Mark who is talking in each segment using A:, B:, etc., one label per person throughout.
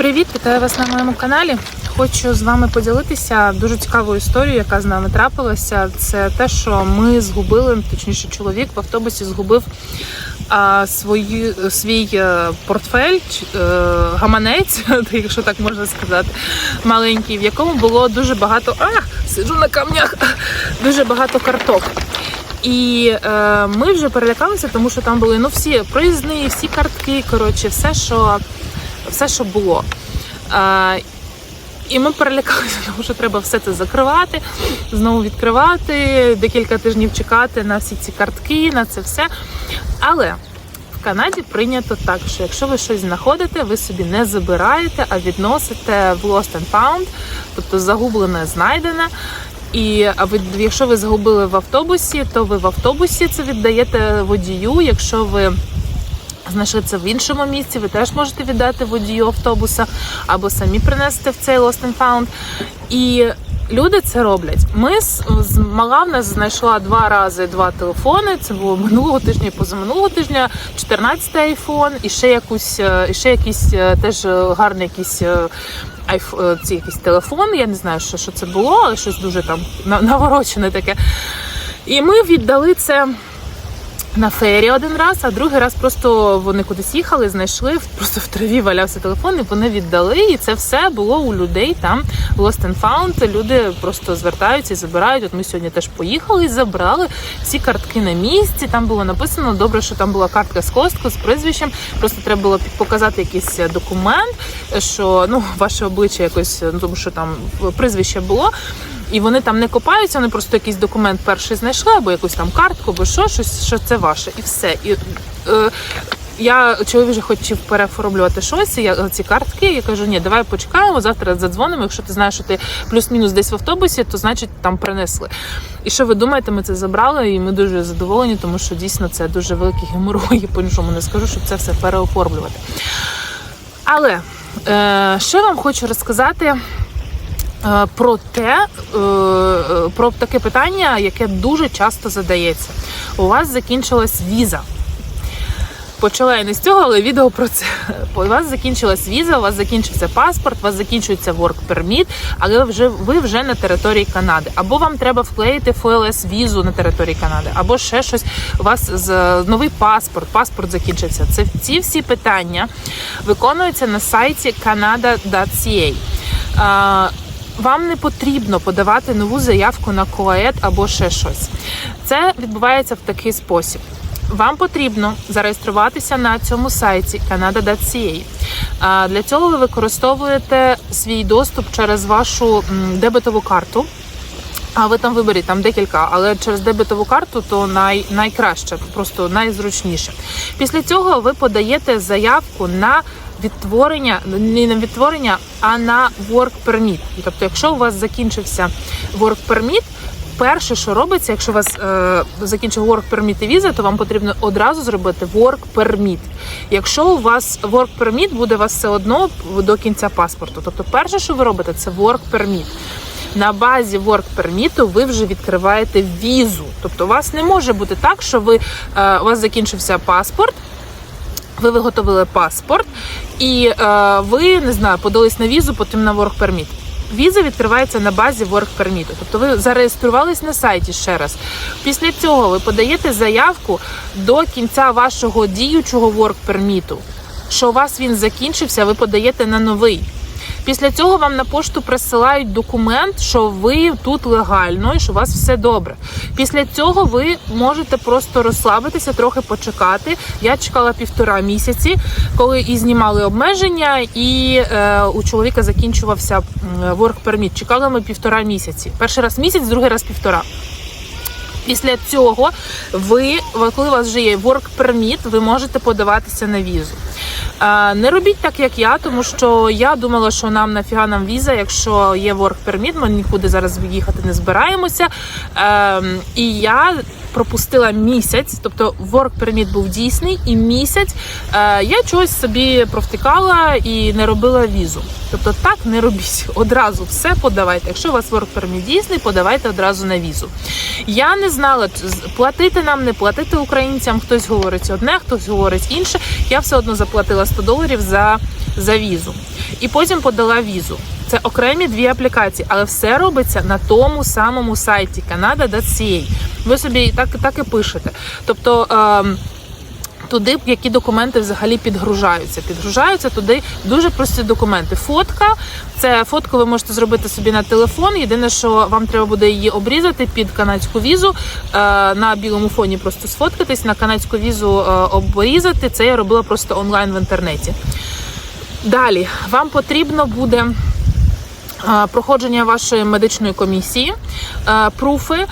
A: Привіт, вітаю вас на моєму каналі. Хочу з вами поділитися дуже цікавою історією, яка з нами трапилася. Це те, що ми згубили, точніше, чоловік в автобусі згубив а, свої, свій е, портфель, е, гаманець, якщо так можна сказати, маленький, в якому було дуже багато. А, сиджу на камнях, дуже багато карток. І е, ми вже перелякалися, тому що там були ну всі проїзні, всі картки, коротше, все, що все, що було. Е, і ми перелякалися, тому що треба все це закривати, знову відкривати, декілька тижнів чекати на всі ці картки, на це все. Але в Канаді прийнято так, що якщо ви щось знаходите, ви собі не забираєте, а відносите в Lost and Found, тобто загублене, знайдене. І а ви, якщо ви загубили в автобусі, то ви в автобусі це віддаєте водію. Якщо ви знайшли це в іншому місці, ви теж можете віддати водію автобуса або самі принести в цей Lost and Found. І люди це роблять. Ми з, з мала в нас знайшла два рази два телефони. Це було минулого тижня і позаминулого тижня, 14 айфон, і ще якусь, е, і ще якийсь е, теж гарний якийсь. е, айф, ці якийсь телефон, я не знаю, що, що це було, але щось дуже там наворочене таке. І ми віддали це на фері один раз, а другий раз просто вони кудись їхали, знайшли, просто в траві валявся телефон, і вони віддали. І це все було у людей там Lost and Found. Люди просто звертаються і забирають. От ми сьогодні теж поїхали і забрали всі картки на місці. Там було написано добре, що там була картка з косткою, з прізвищем. Просто треба було показати якийсь документ, що ну ваше обличчя якось, ну тому що там прізвище було. І вони там не копаються, вони просто якийсь документ перший знайшли, або якусь там картку, або що, щось, що це ваше, і все. І, е, я чоловік вже хотів переформлювати щось, я ці картки. Я кажу, ні, давай почекаємо, завтра задзвонимо. Якщо ти знаєш, що ти плюс-мінус десь в автобусі, то значить там принесли. І що ви думаєте, ми це забрали, і ми дуже задоволені, тому що дійсно це дуже великий геморрой, я по-іншому не скажу, щоб це все переоформлювати. Але е, що я вам хочу розказати е, про те, е, е, про таке питання, яке дуже часто задається. У вас закінчилась віза. Почала я не з цього, але відео про це. У вас закінчилась віза, у вас закінчився паспорт, у вас закінчується work permit, але вже ви вже на території Канади. Або вам треба вклеїти ФЛС візу на території Канади, або ще щось. У вас з новий паспорт, паспорт закінчився. Це ці всі питання виконуються на сайті canada.ca. Вам не потрібно подавати нову заявку на КОЕД або ще щось. Це відбувається в такий спосіб. Вам потрібно зареєструватися на цьому сайті canada.ca. Для цього ви використовуєте свій доступ через вашу дебетову карту. А ви там виберіть там декілька, але через дебетову карту то най, найкраще, просто найзручніше. Після цього ви подаєте заявку на відтворення, не на відтворення, а на work permit. Тобто, якщо у вас закінчився work permit, перше, що робиться, якщо у вас е, закінчив work permit і віза, то вам потрібно одразу зробити work permit. Якщо у вас work permit, буде у вас все одно до кінця паспорту. Тобто, перше, що ви робите, це work permit. На базі work permit ви вже відкриваєте візу. Тобто, у вас не може бути так, що ви е, у вас закінчився паспорт. Ви виготовили паспорт, і е, ви не знаю, подались на візу, потім на work permit. Віза відкривається на базі work permit. Тобто ви зареєструвались на сайті ще раз. Після цього ви подаєте заявку до кінця вашого діючого work permit, що у вас він закінчився, ви подаєте на новий. Після цього вам на пошту присилають документ, що ви тут легально і що у вас все добре. Після цього ви можете просто розслабитися, трохи почекати. Я чекала півтора місяці, коли і знімали обмеження, і е, у чоловіка закінчувався work permit. Чекали ми півтора місяці. Перший раз місяць, другий раз півтора. Після цього ви, коли у вас вже є work permit, ви можете подаватися на візу. Не робіть так, як я, тому що я думала, що нам нафіга нам віза, якщо є work permit, ми нікуди зараз їхати не збираємося. Ем, І я пропустила місяць, тобто work permit був дійсний, і місяць е, я чогось собі провтикала і не робила візу. Тобто так не робіть. Одразу все подавайте. Якщо у вас work permit дійсний, подавайте одразу на візу. Я не знала, платити нам, не платити українцям. Хтось говорить одне, хтось говорить інше. Я все одно заплатила 100 доларів за, за візу. і потім подала візу. Це окремі дві аплікації, але все робиться на тому самому сайті Canada.ca. Ви собі так, так і пишете. Тобто. ем, туди які документи взагалі підгружаються. Підгружаються туди дуже прості документи. Фотка це фотку ви можете зробити собі на телефон. Єдине, що вам треба буде її обрізати під канадську візу е, на білому фоні. Просто сфоткатись на канадську візу е, обрізати. Це я робила просто онлайн в інтернеті. Далі вам потрібно буде. Проходження вашої медичної комісії, пруфи.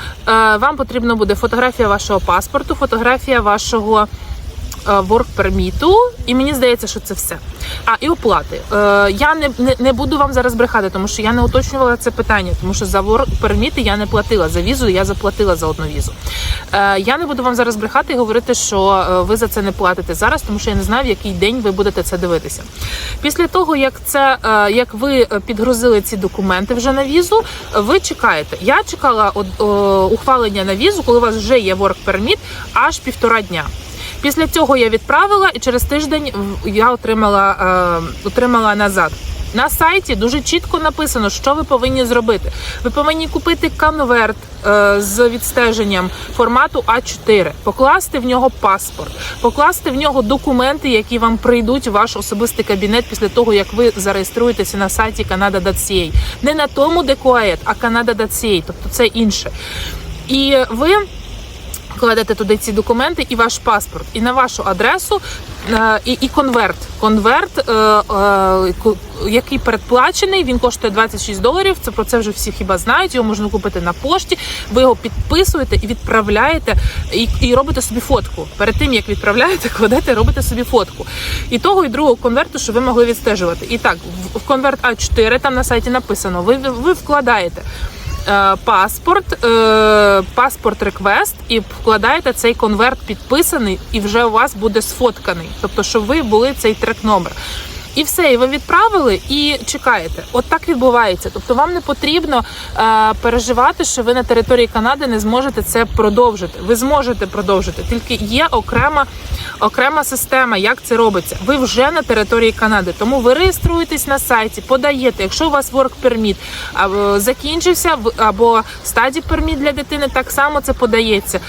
A: Вам потрібно буде фотографія вашого паспорту, фотографія вашого е, work перміту, і мені здається, що це все. А і оплати. Е, я не, не, не буду вам зараз брехати, тому що я не уточнювала це питання, тому що за work перміти я не платила за візу, я заплатила за одну візу. Е, я не буду вам зараз брехати і говорити, що е, ви за це не платите зараз, тому що я не знаю, в який день ви будете це дивитися. Після того, як це як ви підгрузили ці документи вже на візу, ви чекаєте. Я чекала ухвалення на візу, коли у вас вже є permit, аж півтора дня. Після цього я відправила і через тиждень я отримала, е, отримала назад. На сайті дуже чітко написано, що ви повинні зробити. Ви повинні купити конверт е, з відстеженням формату А4, покласти в нього паспорт, покласти в нього документи, які вам прийдуть в ваш особистий кабінет після того, як ви зареєструєтеся на сайті Canada.ca. Не на тому, де Coed, а Canada.ca, тобто це інше. І ви кладете туди ці документи і ваш паспорт, і на вашу адресу, е, і, і конверт. Конверт, е, е, який передплачений, він коштує 26 доларів. Це про це вже всі хіба знають. Його можна купити на пошті. Ви його підписуєте і відправляєте, і, і робите собі фотку. Перед тим як відправляєте, кладете, робите собі фотку. І того, і другого конверту, щоб ви могли відстежувати. І так, в, конверт А4 там на сайті написано: ви, ви вкладаєте паспорт, е, паспорт реквест, і вкладаєте цей конверт підписаний, і вже у вас буде сфотканий. Тобто, щоб ви були цей трек номер. І все, і ви відправили і чекаєте. От так відбувається. Тобто вам не потрібно е, переживати, що ви на території Канади не зможете це продовжити. Ви зможете продовжити, тільки є окрема, окрема система, як це робиться. Ви вже на території Канади, тому ви реєструєтесь на сайті, подаєте. Якщо у вас work permit або закінчився або стадій permit для дитини, так само це подається.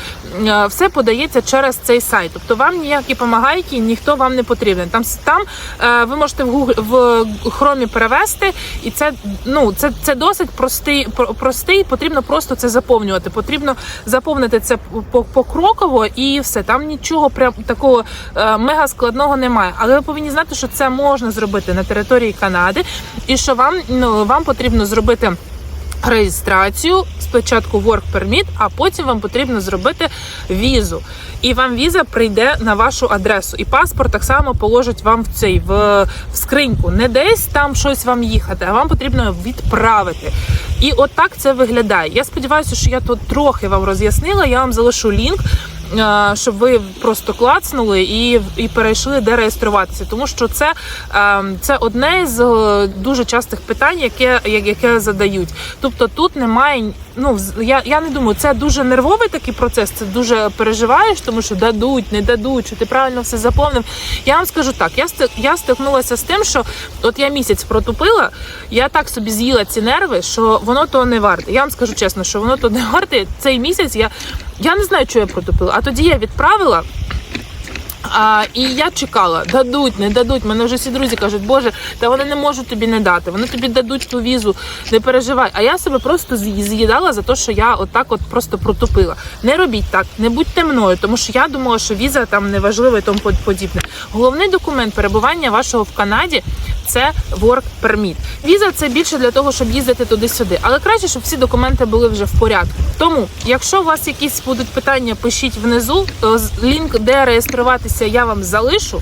A: Е, Все подається через цей сайт. Тобто вам ніякі помагайки, ніхто вам не потрібен. Там там е, ви можете в Google, в хромі перевести, і це ну це, це досить простий простий. Потрібно просто це заповнювати. Потрібно заповнити це покроково і все. Там нічого прям такого е, мега складного немає. Але ви повинні знати, що це можна зробити на території Канади, і що вам ну вам потрібно зробити. Реєстрацію спочатку work permit, а потім вам потрібно зробити візу. І вам віза прийде на вашу адресу. І паспорт так само положить вам в цей в, в скриньку. Не десь там щось вам їхати, а вам потрібно відправити. І от це виглядає. Я сподіваюся, що я тут трохи вам роз'яснила. Я вам залишу лінк. Е, Щоб ви просто клацнули і, і перейшли де реєструватися, тому що це, е, це одне з е, дуже частих питань, яке, яке задають. Тобто тут немає. Ну я, я не думаю, це дуже нервовий такий процес. Це дуже переживаєш, тому що дадуть, не дадуть, що ти правильно все заповнив. Я вам скажу так: я я стикнулася з тим, що от я місяць протупила, я так собі з'їла ці нерви, що воно того не варте. Я вам скажу чесно, що воно то не варте. Цей місяць я, я не знаю, що я протупила. А тоді я відправила. А, і я чекала, дадуть, не дадуть. Мене вже всі друзі кажуть, боже, та вони не можуть тобі не дати. Вони тобі дадуть ту візу, не переживай. А я себе просто з'їдала за те, що я отак от просто протупила. Не робіть так, не будьте мною, тому що я думала, що віза там не важлива і тому подібне. Головний документ перебування вашого в Канаді це work permit. Віза це більше для того, щоб їздити туди-сюди. Але краще, щоб всі документи були вже в порядку. Тому, якщо у вас якісь будуть питання, пишіть внизу. З- Лінк, де реєструватися, я вам залишу.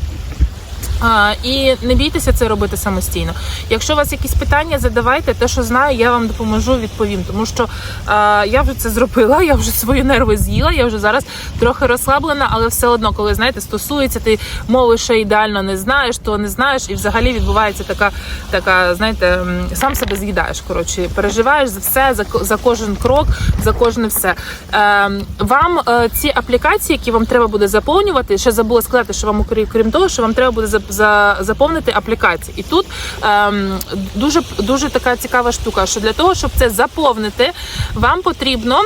A: А, і не бійтеся це робити самостійно. Якщо у вас якісь питання, задавайте те, що знаю, я вам допоможу, відповім. Тому що а, я вже це зробила, я вже свої нерви з'їла, я вже зараз трохи розслаблена, але все одно, коли знаєте, стосується, ти мови ще ідеально не знаєш, то не знаєш, і взагалі відбувається така, така, знаєте, сам себе з'їдаєш. Коротше, переживаєш за все, за, за кожен крок, за кожне все. Е, вам е, ці аплікації, які вам треба буде заповнювати, ще забула сказати, що вам крім того, що вам треба буде зап- за, заповнити аплікації. І тут ем, дуже дуже така цікава штука, що для того, щоб це заповнити, вам потрібно.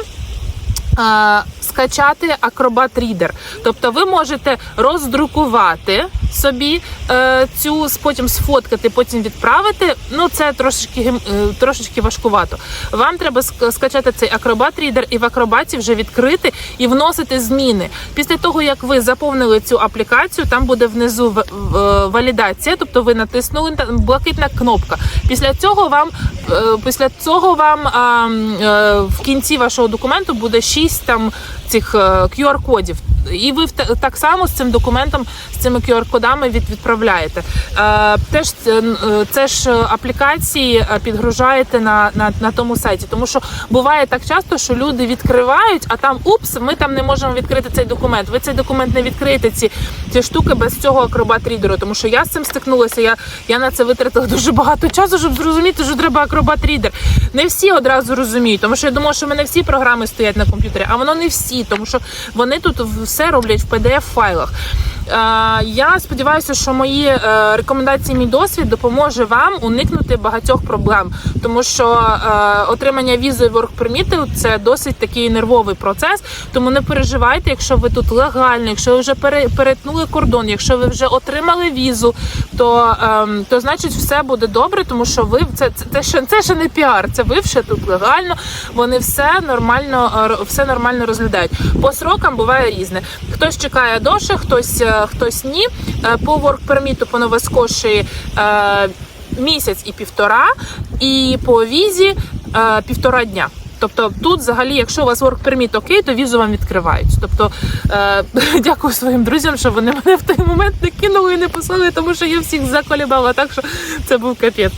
A: Е, Скачати Acrobat Reader. Тобто ви можете роздрукувати собі е, цю, потім сфоткати, потім відправити. Ну це трошечки е, трошечки важкувато. Вам треба скачати цей Acrobat Reader і в Acrobat вже відкрити і вносити зміни. Після того, як ви заповнили цю аплікацію, там буде внизу валідація, тобто ви натиснули блакитна кнопка. Після цього вам після цього вам в кінці вашого документу буде 6 там цих е, QR-кодів. І ви так само з цим документом, з цими QR-кодами від, відправляєте. Е, теж це, н- е, це ж аплікації е, підгружаєте на, на, на тому сайті. Тому що буває так часто, що люди відкривають, а там упс, ми там не можемо відкрити цей документ. Ви цей документ не відкриєте ці, ці штуки без цього акробат рідеру. Тому що я з цим стикнулася. Я, я на це витратила дуже багато часу, щоб зрозуміти, що треба акробат рідер. Не всі одразу розуміють, тому що я думала, що в мене всі програми стоять на комп'ютері, а воно не всі, тому що вони тут все роблять в pdf файлах. Я сподіваюся, що мої е, рекомендації, мій досвід допоможе вам уникнути багатьох проблем, тому що е, отримання візи work permit – це досить такий нервовий процес. Тому не переживайте, якщо ви тут легально, якщо ви вже пере- перетнули кордон, якщо ви вже отримали візу, то, ем, то значить все буде добре, тому що ви це, це, це, ще, це ще не піар, це ви вже тут легально. Вони все нормально, е, все нормально розглядають. По срокам буває різне. Хтось чекає довше, хтось, хтось ні. Е, По permit по Новоскоші е, місяць і півтора, і по візі е, півтора дня. Тобто тут взагалі, якщо у вас work permit окей, то візу вам відкривають. Тобто е, дякую своїм друзям, що вони мене в той момент не кинули і не послали, тому що я всіх заколібала, так що це був капець.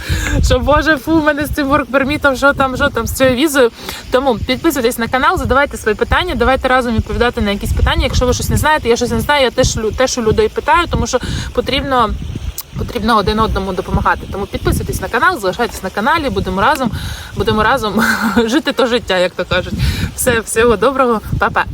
A: Що боже, фу, в мене з цим work permit, що там, що там з цією візою. Тому підписуйтесь на канал, задавайте свої питання, давайте разом відповідати на якісь питання. Якщо ви щось не знаєте, я щось не знаю, я теж теж у людей питаю, тому що потрібно. Потрібно один одному допомагати. Тому підписуйтесь на канал, залишайтесь на каналі, будемо разом, будемо разом жити то життя, як то кажуть. Все, всього доброго, па-па.